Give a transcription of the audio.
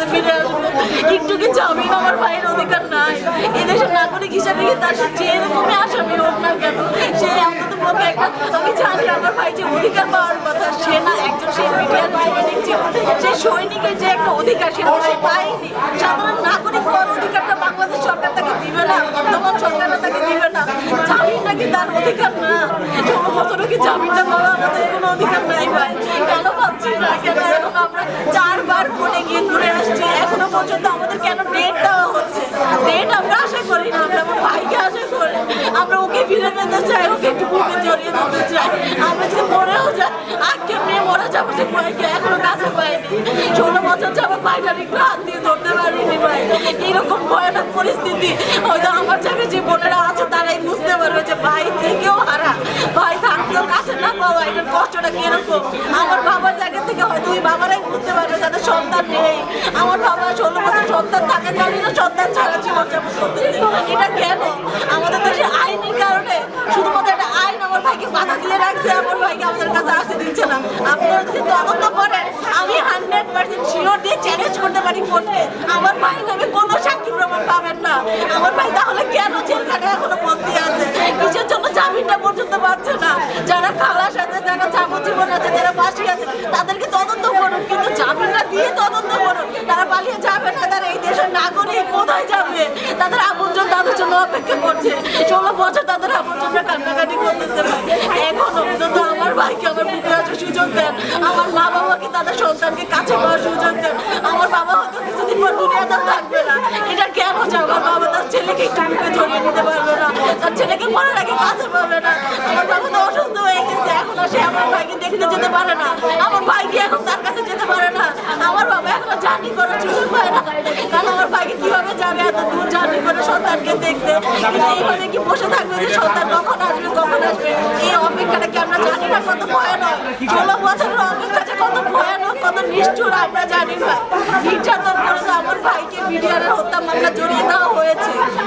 কাছে ফিরে আসবে। একটু কি জামিন আমার ভাইয়ের অধিকার নাই। এদেশের নাগরিক হিসাবে কি তার যেরকমই আসামি হোক না কেন? সে অন্তত পক্ষে একটা আমি জানি আমার ভাই যে অধিকার পাওয়ার কথা, সে না একজন সেই মিডিয়ার সৈনিক ছিল সেই সৈনিকের যে একটা অধিকার সেটা সে পায়নি। সাধারণ নাগরিক হওয়ার অধিকারটা বাংলাদেশ সরকার তাকে দিবে না, বর্তমান সরকাররা তাকে দিবে না। জামিন নাকি তার অধিকার না? ষোলো কি জামিনটা পাওয়া আমাদের কোনো অধিকার নাই ভাই? কেন পাচ্ছি না? কেন এখন আমরা চারবার কোর্টে গিয়ে ঘুরে আসছি এখনও পর্যন্ত আমাদের কেন ডেট দেওয়া হচ্ছে? ডেট আমরা আশা করি না, আমরা আমার ভাইকে আশা করি। আমরা ওকে ফিরে পেতে চাই, ওকে একটু বুকে জড়িয়ে ধরতে চাই। আমরা যদি মরেও যাই, আজকে মেয়ে মরে যাব যে ভাইকে এখনও কাছে পাইনি। ষোলো বছর যাব ভাইটার একটু হাত দিয়ে ধরতে পারিনি ভাই। এরকম ভয়ানক পরিস্থিতি হয়তো আমার জায়গায় যে বোনেরা আছে, তারাই বুঝতে পারবে যে ভাই থেকেও হারা। ভাই থাকতেও কাছে না পাওয়া, এটার কষ্টটা কীরকম? জায়গা থেকে বাবারাই বুঝতে পারবে যাদের সন্তান নেই। আমার বাবা ষোলো বছর সন্তান থাকে, জানি না সন্তান ছাড়া জীবনযাপন করতেছে। এটা কেন? আমাদের দেশে আইনের কারণে শুধুমাত্র একটা আইন আমার ভাইকে বাধা দিয়ে রাখছে, আমার ভাইকে আমাদের কাছে আসতে দিচ্ছে না। আপনারা যদি তদন্ত করেন, আমি হান্ড্রেড পার্সেন্ট শিওর দিয়ে চ্যালেঞ্জ করতে পারি কোর্টকে আমার ভাই নামে কোনো সাক্ষী প্রমাণ পাবেন না। আমার ভাই তাহলে কেন জেলখানে এখনও বন্দি আছে নিজের জন্য জামিনটা পর্যন্ত পাচ্ছে না যারা খালাস আছে যারা যাবজ্জীবন আছে যারা ফাঁসি আছে তাদেরকে তদন্ত করুন কিন্তু জামিনটা দিয়ে তদন্ত করুন তারা পালিয়ে যাবে না তারা এই দেশের নাগরিক কোথায় যাবে তাদের আপনজন তাদের জন্য অপেক্ষা করছে ষোলো বছর তাদের আপনজনরা কান্নাকাটি করতেছে। এখন অন্তত আমার ভাইকে, আমার বুকে আছে সুযোগ দেন। আমার মা বাবাকে, তাদের সন্তানকে কাছে পাওয়ার সুযোগ দেন। আমার বাবা হয়তো কিছুদিন পর দুনিয়াতেও থাকবে না। এটা কেন যে আমার বাবা তার ছেলেকে একটু বুকে জড়িয়ে নিতে পারবে না। তার ছেলেকে মরার আগে কাছে পাবে না। আমার বাবা তো অসুস্থ হয়ে গেছে। এখন আর সে আমার ভাইকে দেখতে যেতে পারে না। আমার ভাইকে এখন তার কাছে যেতে পারে না। আমার বাবা এখনও জার্নি করার সুযোগ পায় না কারণ আমার ভাইকে কীভাবে যাবে এত দূর জার্নি করে সন্তানকে দেখতে। এইভাবে কি বসে থাকবে যে সন্তান কখন আসবে কখন আসবে? এই অপেক্ষাটা কি আমরা জানি না? কত ভয়ানক। ষোলো বছরের অপেক্ষা যে কত ভয়ানক, কত নিষ্ঠুর আমরা জানি না। নির্যাতন করে আমার ভাইকে বিডিআর হত্যা মামলা জড়িয়ে দেওয়া হয়েছে।